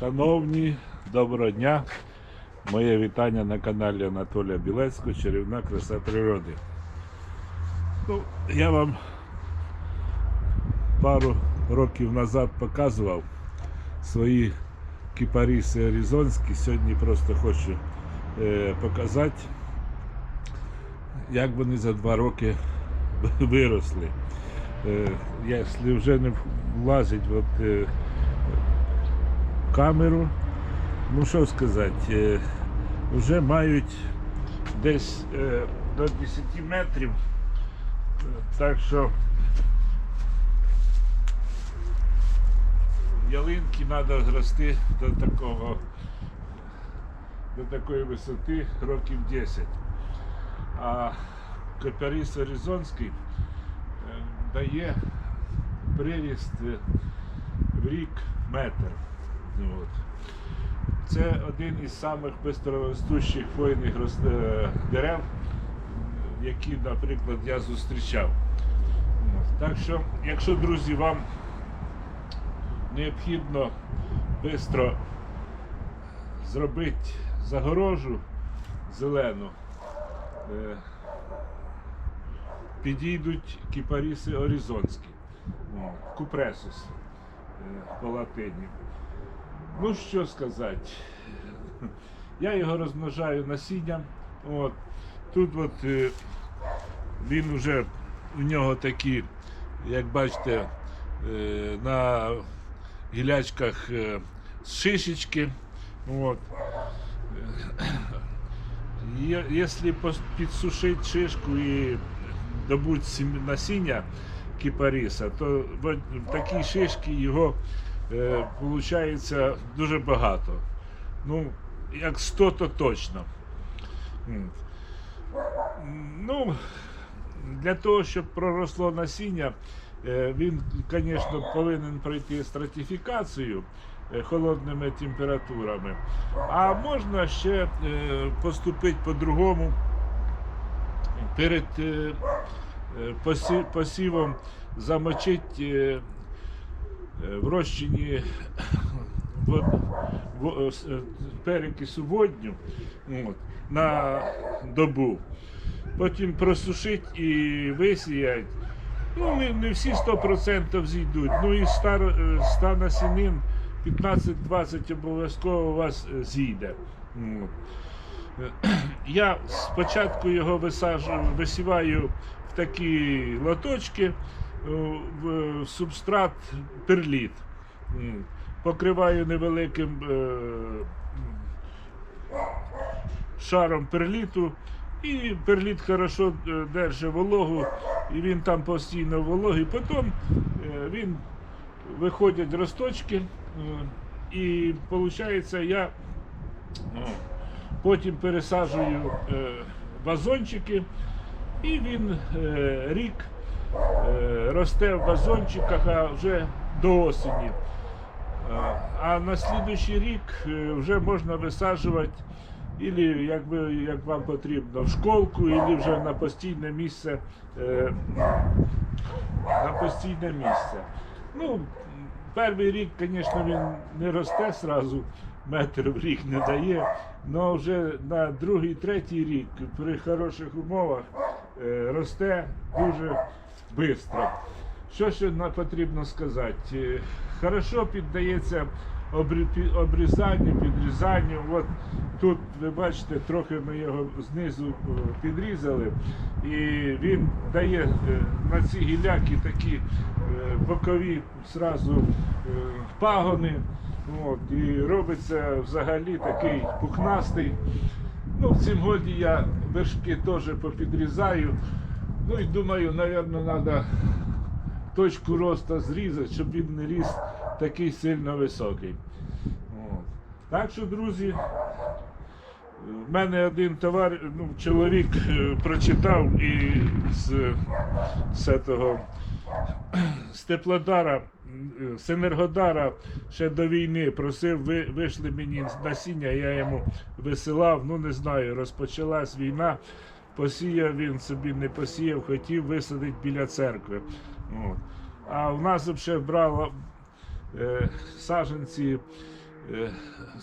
Шановні, доброго дня. Моє вітання на каналі Анатолія Білецького Чарівна краса природи. Ну, я вам пару років назад показував свої кіпаріси аризонські. Сьогодні просто хочу е, показати, як вони за два роки виросли. Е, якщо вже не влазить от, е, камеру, ну що сказати, е, вже мають десь е, до 10 метрів. Так що ялинки треба зрости до такого до такої висоти років 10. А копяріс Аризонський е, дає приріст в рік метр. От. Це один із самих бистроростущих хвойних е, дерев, які, наприклад, я зустрічав. Так що, якщо, друзі, вам необхідно швидко зробити загорожу зелену, е, підійдуть кіпаріси оризонські, О, купресус е, по латині. Ну що сказати, я його розмножаю насінням. От. Тут от е, він вже у нього такі, як бачите, е, на гілячках е, шишечки. От. Якщо підсушити шишку і добути насіння кіпаріса, то в такій шишці його виходить дуже багато. Ну, як 100, то точно. Ну, для того, щоб проросло насіння, е, він, звісно, повинен пройти стратифікацію е, холодними температурами. А можна ще е, поступити по-другому. Перед е, е, посі- посівом замочити е, е, в розчині вод- во- е, е, перекису водню от, на добу. Потім просушити і висіяти. Ну, не, не всі 100% зійдуть. Ну і 100, 100 насінин 15-20 обов'язково у вас е, зійде. Е, Я спочатку його висаджую, висіваю в такі лоточки е, в субстрат перліт. Покриваю невеликим е, шаром перліту. І перліт хорошо е, держить вологу, і він там постійно вологий. Потім е, він виходять росточки, е, і виходить, я ну, потім пересаджую е, вазончики, і він е, рік е, росте в вазончиках а вже до осені. Е, А на слідуючий рік е, вже можна висаджувати ілі як, вам потрібно в школку, ілі вже на постійне місце. е, На постійне місце. Ну, перший рік, звісно, він не росте сразу, метр в рік не дає, але вже на другий, третій рік при хороших умовах е, росте дуже швидко. Що ще потрібно сказати? Е, Хорошо піддається обрізанню, підрізанню. От тут ви бачите, трохи ми його знизу е, підрізали, і він дає е, на ці гіляки такі е, бокові зразу е, пагони. От, і робиться взагалі такий пухнастий. Ну, в годі я вершки теж попідрізаю. Ну і думаю, мабуть, треба точку росту зрізати, щоб він не ріс такий сильно високий. От. Так що, друзі, в мене один товар, ну, чоловік е, прочитав і з, з того з Теплодара, е, з Енергодара ще до війни просив, ви, вийшли мені насіння, я йому висилав, ну не знаю, розпочалась війна. Посіяв він собі не посіяв, хотів висадити біля церкви. От. А в нас взагалі брало е, саджанці е,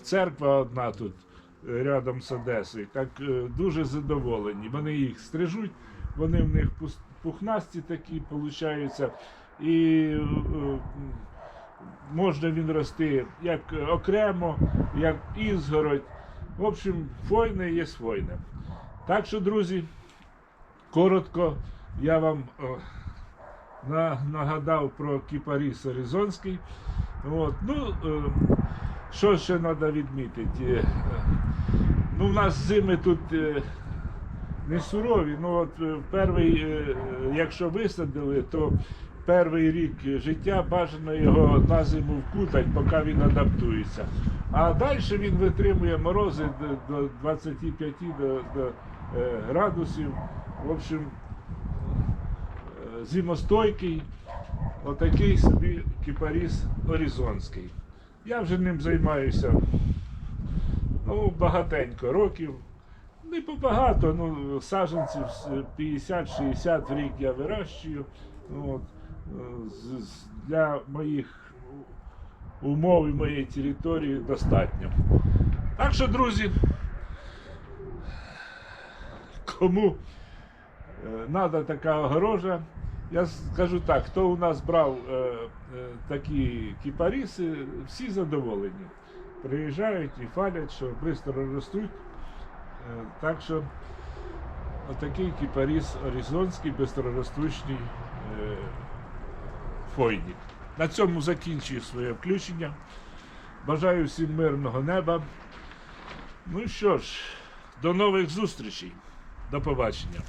церква одна тут е, рядом з Одесою. Так е, дуже задоволені. Вони їх стрижуть, вони в них пухнасті такі получаються. І е, можна він рости як окремо, як ізгородь. В общем, фойне є фойне. Так що, друзі, коротко я вам на, нагадав про кіпаріс Аризонський. От, ну, е, що ще треба відмітити? Е, ну, в нас зими тут е, не сурові. Ну, от, перший, якщо висадили, то перший рік життя бажано його на зиму вкутати, поки він адаптується. А далі він витримує морози до, до 25 до, до, е, градусів. В общем, е, зимостойкий, отакий собі кіпаріс Орізонський. Я вже ним займаюся ну, багатенько років. Не побагато, ну, саджанців 50-60 в рік я вирощую. Ну, От, для моїх умов і моєї території достатньо. Так що, друзі, кому треба така огорожа, я скажу так, хто у нас брав е, е, такі кіпаріси, всі задоволені. Приїжджають і фалять, що швидко ростуть. Е, Так що отакий кіпаріс оризонський, бистроростучний е, фойник. На цьому закінчую своє включення. Бажаю всім мирного неба. Ну що ж, до нових зустрічей. До побачення.